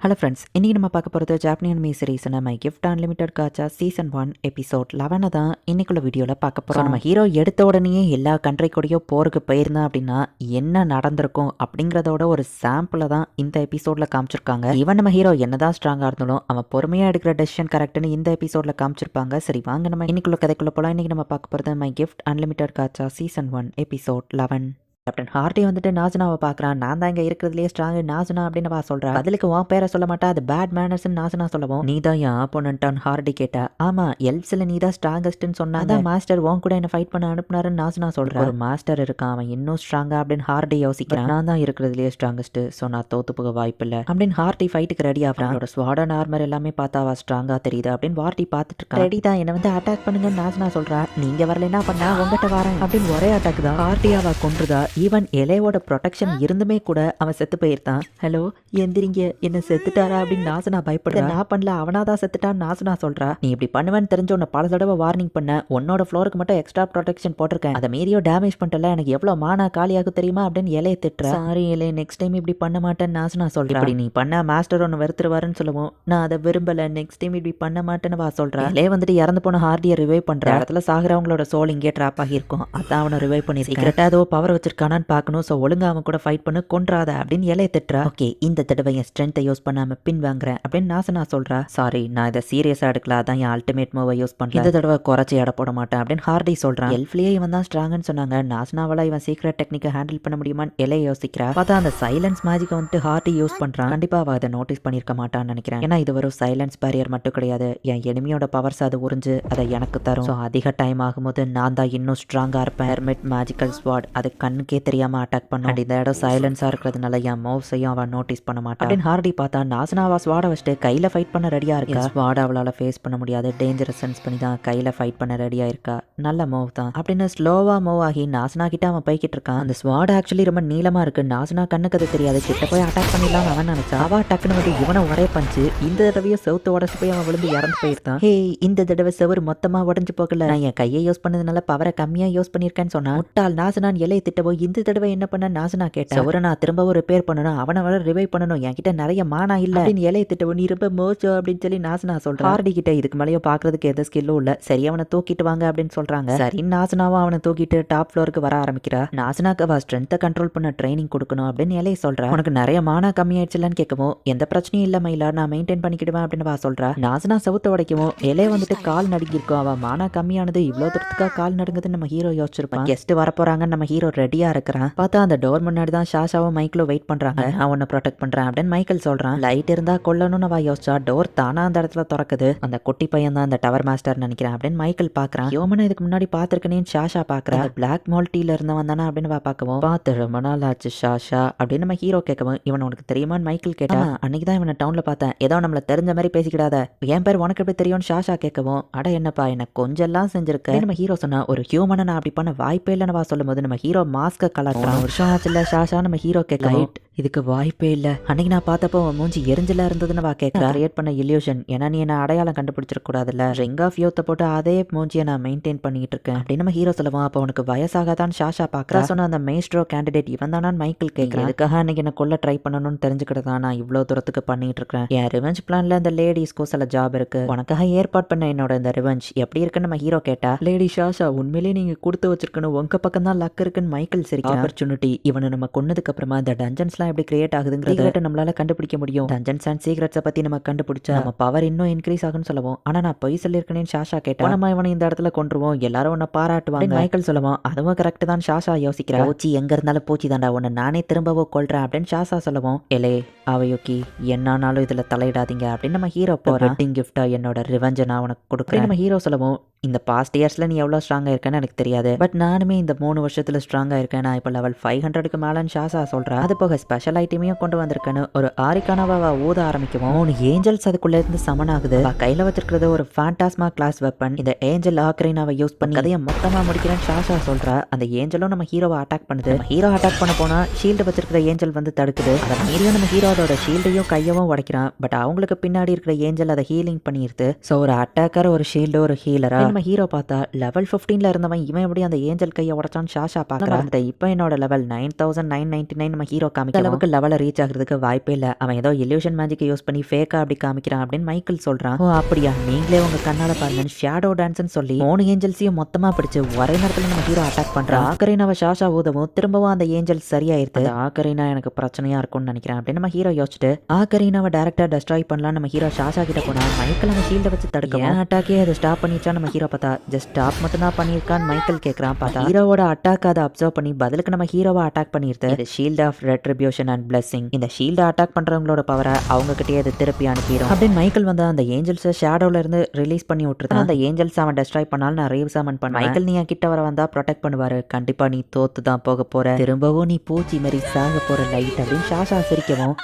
Hello friends இன்றைக்கி நம்ம பார்க்க போகிறது ஜாப்பனியன் மீ சீரீஸ் நம்ம gift unlimited gacha season one episode லெவனை தான் இன்னைக்குள்ள வீடியோவில் பார்க்க போகிறோம் நம்ம ஹீரோ எடுத்த உடனேயே எல்லா கண்ட்ரி கூடயோ போருக்கு போயிருந்தா அப்படின்னா என்ன நடந்திருக்கும் அப்படிங்கிறதோட ஒரு சாம்பிளை தான் இந்த எபிசோடில் காமிச்சிருக்காங்க. ஈவன் நம்ம ஹீரோ என்னதான் ஸ்ட்ராங்காக இருந்தாலும் அவன் பொறுமையாக எடுக்கிற டெசிஷன் கரெக்ட்னு இந்த எபிசோடில் காமிச்சிருப்பாங்க. சரி வாங்க நம்ம இன்னைக்குள்ள கதைக்குள்ள போகலாம் இன்றைக்கி நம்ம பார்க்க போகிறது my gift unlimited gacha season one episode eleven captain Hardy வந்துட்டு நாசனாவை பார்க்குறான். நான் தான் இங்கே இருக்கிறதுலே ஸ்ட்ராங் நாசனா அப்படின்னு வா சொல்கிறா பதிலுக்கு உன் பேரை சொல்ல மாட்டா அது பேட் மேனர்ஸ்னு நாசனா சொல்லவும். நீ தான் என் ஆப்போனண்டான் ஹார்டி கேட்டா. ஆமா எல்ப்ஸில் நீ தான் ஸ்ட்ராங்கஸ்ட்னு சொன்னா அதான். மாஸ்டர் உன் கூட என்ன ஃபைட் பண்ண அனுப்புனாருன்னு நாசனா சொல்கிறேன் ஒரு மாஸ்டர் இருக்கான் அவன் இன்னும் ஸ்ட்ராங்கா அப்படின்னு ஹார்டி யோசிக்கிறான். நான் தான் இருக்கிறதுலே ஸ்ட்ராங்கஸ்ட் ஸோ நான் தோத்து போக வாய்ப்பு இல்லை. அப்படின்னு ஹார்டி ஃபைட்டுக்கு ரெடி ஆகிறான். அவனோட ஸ்வாடன் ஆர்மர் எல்லாமே பார்த்தா அவ ஸ்ட்ராங்கா தெரியுது அப்படின்னு வார்டி பார்த்துட்டு இருக்கான். ரெடி தான் என்ன வந்து அட்டாக் பண்ணுங்கன்னு நாசனா சொல்றா. நீங்க வரல என்ன பண்ணா உங்ககிட்ட வரேன். அப்படின்னு ஒரே அட்டாக் தான் ஹார்டி அவ கொன்றுதா ஈவன் எலையோட ப்ரொடெக்ஷன் இருந்துமே கூட அவன் செத்து போயிருந்தான். ஹலோ எந்திரிங்க. என்ன செத்துட்டாரா அப்படின்னு நாசனா பயப்படுறா. நான் பண்ணல அவனாதான் செத்துட்டான்னு நாசனா சொல்றா. நீ இப்படி பண்ணுவேன்னு தெரிஞ்ச உன்னை பல தடவை வார்னிங் பண்ண உன்னோட ஃப்ளோருக்கு மட்டும் எக்ஸ்ட்ரா ப்ரொடெக்ஷன் போட்டிருக்கேன். அதை மீறியோ டேமேஜ் பண்ணிட்டல எனக்கு எவ்வளவு மானா காலியாகும் தெரியுமா அப்படின்னு இலையை திட்டுற. சாரி இலை. நெக்ஸ்ட் டைம் இப்படி பண்ண மாட்டேன்னு நாசனா சொல்றேன் இப்படி நீ பண்ண மாஸ்டர் ஒன்று வெறுத்துருவாருன்னு சொல்லுவோம். நான் அதை விரும்பல. நெக்ஸ்ட் டைம் இப்படி பண்ண மாட்டேன்னு வா சொல்றேன் இலையே வந்துட்டு இறந்து போன ஹார்டியை ரிவைவ் பண்ற. இடத்துல சாகுறவங்களோட சோல் இங்கே ட்ராப் ஆகியிருக்கும். அதான் அவனை ரிவைவ் பண்ணி சீக்கிரட்டா ஏதோ பவர் வச்சிருக்கானான்னு பார்க்கணும். ஸோ ஒழுங்கா அவன் கூட ஃபைட் பண்ணு கொன்றாத அப்படின்னு இலைய திட்டுறா. ஓகே இந்த தடவை என் ஸ்ட்ரென்த்தை யூஸ் பண்ணாம பின் வாங்குறேன் அப்படின்னு நாசனா சொல்றா. சாரி நான் இதை சீரியஸா எடுக்கல. அதான் என் அல்டிமேட் மூவை யூஸ் பண்ணல. இந்த தடவை குறைச்சி எடை போட மாட்டேன் அப்படின்னு ஹார்டி சொல்றான் எல்ஃப்லயே இவன் தான் ஸ்ட்ராங்னு சொன்னாங்க. நாசனாவால இவன் சீக்கிரட் டெக்னிக்கை ஹேண்டில் பண்ண முடியுமான்னு இலைய யோசிக்கிறா. பார்த்தா அந்த சைலன்ஸ் மேஜிக்கை வந்துட்டு ஹார்டி யூஸ் பண்றான். கண்டிப்பா அவ அதை நோட்டீஸ் பண்ணிருக்க மாட்டான்னு நினைக்கிறேன். ஏன்னா இது ஒரு சைலன்ஸ் பேரியர் மட்டும் கிடையாது. என் எனிமியோட பவர்ஸ் அது உறிஞ்சு அதை எனக்கு தரும். ஸோ அதிக டைம் ஆகும்போது நான் தான் இன்னும் ஸ்ட்ராங்கா இருப்பேன். ஹெர்மெட் மேஜிக்கல் ஸ்வாட் அது கண்ணுக்கு தெரியாம அட்டாக் பண்ணும் இந்த இடம் சைலன்ஸா இருக்கிறதுனால என் மூவ்ஸையும் அவன் நோட்டீஸ் பண்ண மாட்டான். அப்படின்னு ஹார்டி பார்த்தா நாசனாவா ஸ்வாட வச்சுட்டு கையில ஃபைட் பண்ண ரெடியா இருக்கா? ஸ்வாட அவளால ஃபேஸ் பண்ண முடியாது. டேஞ்சரஸ் சென்ஸ் பண்ணி தான் கையில ஃபைட் பண்ண ரெடியா இருக்கா? நல்ல மூவ் தான். அப்படின்னு ஸ்லோவா மூவ் ஆகி நாசனா கிட்ட அவன் போய்கிட்டு இருக்கான். அந்த ஸ்வாட் ஆக்சுவலி ரொம்ப நீளமா இருக்கு. நாசனா கண்ணுக்கு அது தெரியாது. கிட்ட போய் அட்டாக் பண்ணிடலாம் அவன் நினைச்சா அவ டக்குன்னு வந்து இவனை ஒரே பஞ்சு இந்த தடவையும் செவுத்து உடச்சு போய் அவன் விழுந்து இறந்து போயிருந்தான். ஹே இந்த தடவை செவரு மொத்தமா உடஞ்சு போகல. நான் என் கையை யூஸ் பண்ணதுனால பவரை கம்மியா யூஸ் பண்ணிருக்கேன்னு சொன்னா முட்டாள் நாசனான் இலையை திட்ட போய் இந்த தடவை என்ன பண்ண? நாசனா கேட்டேன் செவரை நான் திரும்பவும் ரிப்பேர் பண்ணணும். அவனை வர ரிவைவ் பண்ணணும். என்கிட்ட நிறைய மானா இல்ல. அப்படின்னு இலையை திட்ட நீ ரொம்ப மோச்சோ அப்படின்னு சொல்லி நாசனா சொல்றேன் ஹார்டி கிட்ட இதுக்கு மேலேயும் பாக்குறதுக்கு எந்த ஸ்கில்லும் இல்ல. சரி அவனை தூக்கிட்டு வாங்க அப்படின்னு சொல்றாங்க. சரி நாசனாவும் அவனை தூக்கிட்டு டாப் ஃப்ளோருக்கு வர ஆரம்பிக்கிறா. நாசனாக்கு அவ ஸ்ட்ரென்த்தை கண்ட்ரோல் பண்ண ட்ரைனிங் கொடுக்கணும் அப்படின்னு இலையை சொல்றா. உனக்கு நிறைய மானா கம்மியாயிடுச்சுலன்னு கேட்கவும் எந்த பிரச்சனையும் இல்ல மயிலா நான் மெயின்டைன் பண்ணிக்கிடுவேன் அப்படின்னு வா சொல்றா. நாசனா செவுத்த உடைக்கவும் இலைய வந்துட்டு கால் நடுங்கிருக்கும் அவ மானா கம்மியானது இவ்வளவு தூரத்துக்கா கால் நடுங்குதுன்னு நம்ம ஹீரோ யோசிச்சிருப்பான். கெஸ்ட் வரப்போறாங்கன்னு நம்ம ஹீரோ ரெடியா இருக்கிறான். பார்த்தா அந்த டோர் முன்னாடி தான் ஷாஷாவும் மைக்கிளும் வெயிட் பண்றாங்க. நான் உன்னை ப்ரொடெக்ட் பண்றேன் அப்படின்னு மைக்கேல் சொல்றான். லைட் இருந்தா கொல்லணும்னு வா யோசிச்சா. டோர் தானா அந்த இடத்துல திறக்குது. அந்த குட்டி பையன் தான் அந்த டவர் மாஸ்டர் நினைக்கிறேன் அப்படின்னு மைக்கேல் பாக்குறான். யோமனை இதுக்கு முன்னாடி பாத்திருக்கேன்னு ஷாஷா பாக்குறா பிளாக் மால்ட்டில இருந்தவன் தானே அப்படின்னு வா பார்க்கவும். பார்த்து ரொம்ப நாள் ஆச்சு ஷாஷா அப்படின்னு நம்ம ஹீரோ கேட்கவும் இவன் உனக்கு தெரியுமான்னு? மைக்கேல் கேட்டா அன்னைக்கு தான் இவனை டவுன்ல பார்த்தேன். ஏதோ நம்மள தெரிஞ்ச மாதிரி பேசிக்கிடாத. என் பேர் உனக்கு எப்படி தெரியும்னு ஷாஷா கேட்கவும் அட என்னப்பா என்ன கொஞ்செல்லாம் செஞ்சிருக்க? நம்ம ஹீரோ சொன்னா ஒரு ஹியூமனை நான் அப்படி பண்ண வாய்ப்பே இல்லைன்னு வா சொல்லும் போது நம்ம ஹீரோ ಮಾಸ್ಕ್ ಕಳತ್ರ ವರ್ಷ ಆಚಲ್ಲ ಶಾಶಾ ನಮ್ಮ ಹೀರೋಕ್ಕೆ ಕೈಟ್ இதுக்கு வாய்ப்பே இல்ல. அன்னைக்கு நான் பார்த்தப்போ உன் மூஞ்சி எரிஞ்சல இருந்ததுன்னு வா கேட்க கிரியேட் பண்ண இல்யூஷன் ஏன்னா நீ என்ன அடையாளம் கண்டுபிடிச்சிட கூடாதுல்ல. ரிங் ஆஃப் யூத்தை போட்டு அதே மூஞ்சியை நான் மெயின்டைன் பண்ணிட்டு இருக்கேன். அப்படின்னு நம்ம ஹீரோ சொல்லுவான். அப்போ உனக்கு வயசாகதான் ஷாஷா பாக்குறா. சொன்ன அந்த மெயிஸ்ட்ரோ கேண்டிடேட் இவன் தானான்னு மைக்கேல் கேட்கிறேன் இதுக்காக அன்னைக்கு என்ன கொல்ல ட்ரை பண்ணணும்னு தெரிஞ்சுக்கிட்டு தான் நான் இவ்வளோ தூரத்துக்கு பண்ணிட்டு இருக்கேன். என் ரிவெஞ்ச் பிளான்ல இந்த லேடிஸ்க்கோ சில ஜாப் இருக்கு. உனக்காக ஏற்பாடு பண்ண என்னோட இந்த ரிவெஞ்ச் எப்படி இருக்குன்னு நம்ம ஹீரோ கேட்டா லேடி ஷாஷா உண்மையிலேயே நீங்க கொடுத்து வச்சிருக்கணும். உங்க பக்கம் தான் லக் இருக்குன்னு மைக்கேல் சரி ஆப்பர்ச்சுனிட்டி இவனை நம்ம கொன்னதுக்கு அப்புறமா இந்த டஞ்சன்ஸ்லாம் எப்படி கிரியேட் ஆகுதுங்கிறத நம்மளால கண்டுபிடிக்க முடியும். டஞ்சன்ஸ் அண்ட் சீக்ரெட்ஸை பத்தி நம்ம கண்டுபிடிச்சா நம்ம பவர் இன்னும் இன்க்ரீஸ் ஆகும்னு சொல்லுவோம். ஆனா நான் பொய் சொல்லியிருக்கேன்னு ஷாஷா கேட்டா நம்ம இவனை இந்த இடத்துல கொண்டுருவோம் எல்லாரும் உன்னை பாராட்டுவாங்க. மைக்கேல் சொல்லுவோம் அதுவும் கரெக்ட் தான் ஷாஷா யோசிக்கிறா. பூச்சி எங்க இருந்தாலும் பூச்சி தாண்டா உன்னை நானே திரும்பவோ கொள்றேன் அப்படின்னு ஷாஷா சொல்லுவோம். எலே அவையோக்கி என்னானாலும் இதுல தலையிடாதீங்க அப்படின்னு நம்ம ஹீரோ போற வெட்டிங் கிஃப்டா என்னோட ரிவெஞ்சை நான் உனக்கு கொடுக்குறேன். நம்ம ஹீரோ சொல்லுவோம். இந்த பாஸ்ட் இயர்ஸ்ல நீ எவ்வளோ ஸ்ட்ராங்காக இருக்கேன்னு எனக்கு தெரியாது. பட் நானுமே இந்த மூணு வருஷத்துல ஸ்ட்ராங்காக இருக்கேன். நான் இப்போ லெவல் ஃபைவ் ஹண்ட்ரடுக்கு மேலன்னு ஷாசா சொல்றேன் அது போக ஸ்பெஷல் ஐட்டமையும் கொண்டு வந்திருக்கேன்னு ஒரு ஆரிக்கானவா ஊத ஆரம்பிக்கவும். மூணு ஏஞ்சல்ஸ் அதுக்குள்ள இருந்து சமன் ஆகுது. கையில வச்சிருக்கிறது ஒரு ஃபேண்டாஸ்மா கிளாஸ் வெப்பன் இந்த ஏஞ்சல் ஆக்ரைனாவை யூஸ் பண்ணி கதையை மொத்தமா முடிக்கிறேன்னு ஷாஷா சொல்றா. அந்த ஏஞ்சலும் நம்ம ஹீரோவை அட்டாக் பண்ணுது. ஹீரோ அட்டாக் பண்ண போனா ஷீல்டு வச்சிருக்கிற ஏஞ்சல் வந்து தடுக்குது. அதை மீறியும் நம்ம ஹீரோவோட ஷீல்டையும் கையவும் உடைக்கிறான். பட் அவங்களுக்கு பின்னாடி இருக்கிற ஏஞ்சல் அதை ஹீலிங் பண்ணிடுது. ஸோ ஒரு அட்டாக்கர் ஒரு ஷீல்டு ஒரு ஹீலரா நம்ம ஹீரோ பார்த்தா லெவல் ஃபிஃப்டீன்ல இருந்தவன் இவன் எப்படி அந்த ஏஞ்சல் கையை உடைச்சான்னு ஷாஷா பார்க்கறான் இப்போ என்னோட level nine thousand nine ninety nine நம்ம ஹீரோ காமிக்க அளவுக்கு லெவலை ரீச் ஆகுறதுக்கு வாய்ப்பே இல்லை. அவன் ஏதோ illusion மேஜிக்கை யூஸ் பண்ணி ஃபேக்கா அப்படி காமிக்கிறான் அப்படின்னு மைக்கேல் சொல்றான். ஓ அப்படியா? நீங்களே உங்க கண்ணால பாருங்க ஷேடோ டான்ஸ்னு சொல்லி மூணு ஏஞ்சல்ஸையும் மொத்தமா பிடிச்சு ஒரே நேரத்துல நம்ம ஹீரோ அட்டாக் பண்றான். ஆக்கரினாவை ஷாஷா ஊதவும் திரும்பவும் அந்த ஏஞ்சல் சரியாயிருது ஆக்கரினா எனக்கு பிரச்சனையா இருக்கும்னு நினைக்கிறேன் அப்படின்னு நம்ம ஹீரோ யோசிச்சுட்டு ஆக்கரினாவை டேரக்டா டெஸ்ட்ராய் பண்ணலாம் நம்ம ஹீரோ ஷாஷா கிட்ட போனா மைக்கேல் நம்ம ஷீல்ட வச்சு தடுக்கவும். அட்டாக்கே அதை ஸ்டாப் பண்ணிச்சா நம்ம ஹீரோ பார்த்தா ஜஸ்ட் ஸ்டாப் மட்டும் தான் பண்ணியிருக்கான்னு மைக்கேல் கேட்கறான் பார்த்தா. ஹீரோவோட அட்டாக் அதை அப்சர்வ் பண்ணி பதிலுக்கு நம்ம ஹீரோவை அட்டாக் பண்ணிருது இது shield of retribution and blessing இந்த ஷீல்டை அட்டாக் பண்றவங்களோட பவரை அவங்க கிட்டே அதை திருப்பி அனுப்பிடும் அப்படின்னு மைக்கேல் வந்து அந்த ஏஞ்சல்ஸை ஷேடோல இருந்து ரிலீஸ் பண்ணி விட்டுருதான் அந்த ஏஞ்சல்ஸ் அவன் டெஸ்ட்ராய் பண்ணாலும் நான் ரேவ் சாமன் பண்ண மைக்கேல் நீ கிட்ட வர வந்தா ப்ரொடெக்ட் பண்ணுவாரு. கண்டிப்பா நீ தோத்து தான் போக போற. திரும்பவும் நீ பூச்சி மாதிரி சாக போற லைட் அப்படின்னு ஷாஷா சிரிக்கவும்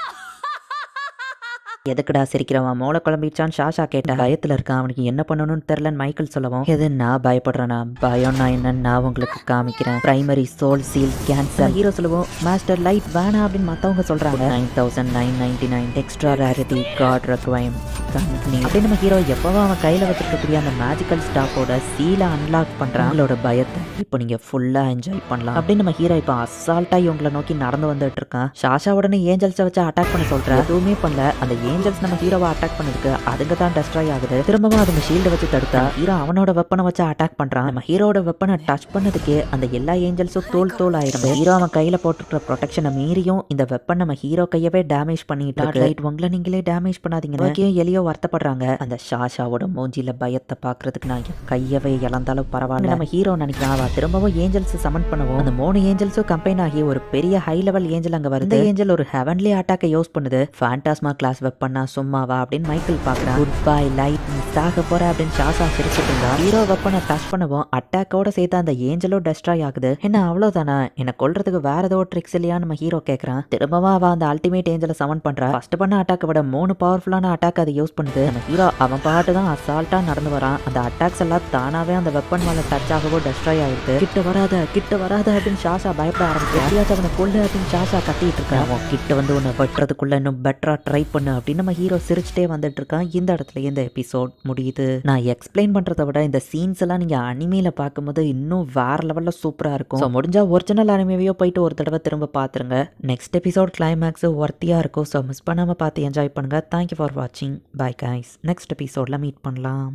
எதுக்குடா சிரிக்கிறவன்? மூளை குழம்பிச்சான் ஷாஷா கேட்டா. பயத்துல இருக்கான் அவனுக்கு என்ன பண்ணணும்னு தெரியலன்னு மைக்கேல் சொல்லவும் எது நான் பயப்படுறேனா? பயம்னா என்னன்னு நான் உங்களுக்கு காமிக்கிறேன். Primary soul seal cancer hero சொல்லுவோம் மாஸ்டர் லைட் வேணாம் அப்படின்னு மத்தவங்க சொல்றாங்க. Nine thousand nine ninety nine extra rarity god requiem company அப்படின்னு நம்ம ஹீரோ எப்பவும் அவன் கையில வச்சிருக்கக்கூடிய அந்த மேஜிக்கல் ஸ்டாஃபோட சீலை அன்லாக் பண்றான். அவங்களோட பயத்தை இப்போ நீங்க ஃபுல்லா என்ஜாய் பண்ணலாம். அப்படின்னு நம்ம ஹீரோ இப்போ அசால்ட்டா இவங்களை நோக்கி நடந்து வந்துட்டு இருக்கான். ஷாஷா உடனே ஏஞ்சல்ஸை வச்சு அட்டாக் பண்ண சொல்ற. எதுவுமே பண்ணல. அந்த ஏஞ்சல்ஸ் நம்ம ஹீரோவை அட்டாக் பண்ணிருக்கு. அதுங்க தான் டெஸ்ட்ராய் ஆகுது. திரும்பவும் அதுங்க ஷீல்டை வச்சு தடுத்தா ஹீரோ அவனோட வெப்பனை வச்சு அட்டாக் பண்றான். நம்ம ஹீரோட வெப்பனை டச் பண்ணதுக்கே அந்த எல்லா ஏஞ்சல்ஸும் தோல் தோல் ஆயிடுது ஹீரோ அவன் கையில போட்டுருக்கிற ப்ரொடெக்ஷனை மீறியும் இந்த வெப்பன் நம்ம ஹீரோ கையவே டேமேஜ் பண்ணிட்டு ரைட் உங்களை நீங்களே டேமேஜ் பண்ணாதீங்க. ஓகே எலியோ வருத்தப்படுறாங்க. அந்த ஷாஷாவோட மூஞ்சில பயத்தை பாக்குறதுக்கு நான் கையவே இழந்தாலும் பரவாயில்ல. நம்ம ஹீரோ நினைக்கிறான் அவ திரும்பவும் ஏஞ்சல்ஸ் சமன் பண்ணவும். அந்த மூணு ஏஞ்சல்ஸும் கம்பைன் ஆகி ஒரு பெரிய ஹை லெவல் ஏஞ்சல் அங்க வருது. ஏஞ்சல் ஒரு ஹெவன்லி அட்டாக்கை யூஸ் பண்ணுது. ஃபேண்டாஸ்மா கிளாஸ் பண்ணா சும்மாவா அப்படின்னு மைக்கேல் பாக்குறான். குட் பை லைட் நீ சாக போற அப்படின்னு ஷாஷா சிரிச்சுட்டு இருந்தா ஹீரோ வெப்பனை டச் பண்ணவும் அட்டாக்கோட சேர்த்து அந்த ஏஞ்சலும் டெஸ்ட்ராய் ஆகுது. என்ன அவ்வளவுதானா? என்ன கொல்றதுக்கு வேற ஏதோ ட்ரிக்ஸ் இல்லையா நம்ம ஹீரோ கேக்குறான். திரும்பவும் அவ அந்த அல்டிமேட் ஏஞ்சலை சமன் பண்றா. ஃபர்ஸ்ட் பண்ண அட்டாக்கை விட மூணு பவர்ஃபுல்லான அட்டாக் அதை யூஸ் பண்ணுது. நம்ம ஹீரோ அவன் பாட்டு தான் அசால்ட்டா நடந்து வரான். அந்த அட்டாக்ஸ் எல்லாம் தானாவே அந்த வெப்பன் மேல டச் ஆகவோ டெஸ்ட்ராய் ஆயிருக்கு கிட்ட வராத கிட்ட வராத அப்படின்னு ஷாஷா பயப்பட ஆரம்பிச்சு அவனை கொள்ளு அப்படின்னு ஷாஷா கத்திட்டு இருக்கான். கிட்ட வந்து உன்னை வெட்டுறதுக்குள்ள இன்னும் பெட்டரா ட்ரை பண்ணு அப்படின்னு நம்ம ஹீரோ சிரிச்சுட்டே வந்துட்டு இருக்கான் இந்த இடத்துல இந்த எபிசோட் முடியுது. நான் எக்ஸ்பிளைன் பண்றதை விட இந்த சீன்ஸ் எல்லாம் நீங்க அனிமையில பார்க்கும்போது இன்னும் வேற லெவல்ல சூப்பரா இருக்கும். முடிஞ்சா ஒரிஜினல் அனிமேவையோ போயிட்டு ஒரு தடவை திரும்ப பாத்துருங்க. நெக்ஸ்ட் எபிசோட் கிளைமேக்ஸ் ஒர்த்தியா இருக்கும். ஸோ மிஸ் பண்ணாம பார்த்து என்ஜாய் பண்ணுங்க. தேங்க்யூ ஃபார் வாட்சிங் பை கைஸ் நெக்ஸ்ட் எபிசோட்ல மீட் பண்ணலாம்.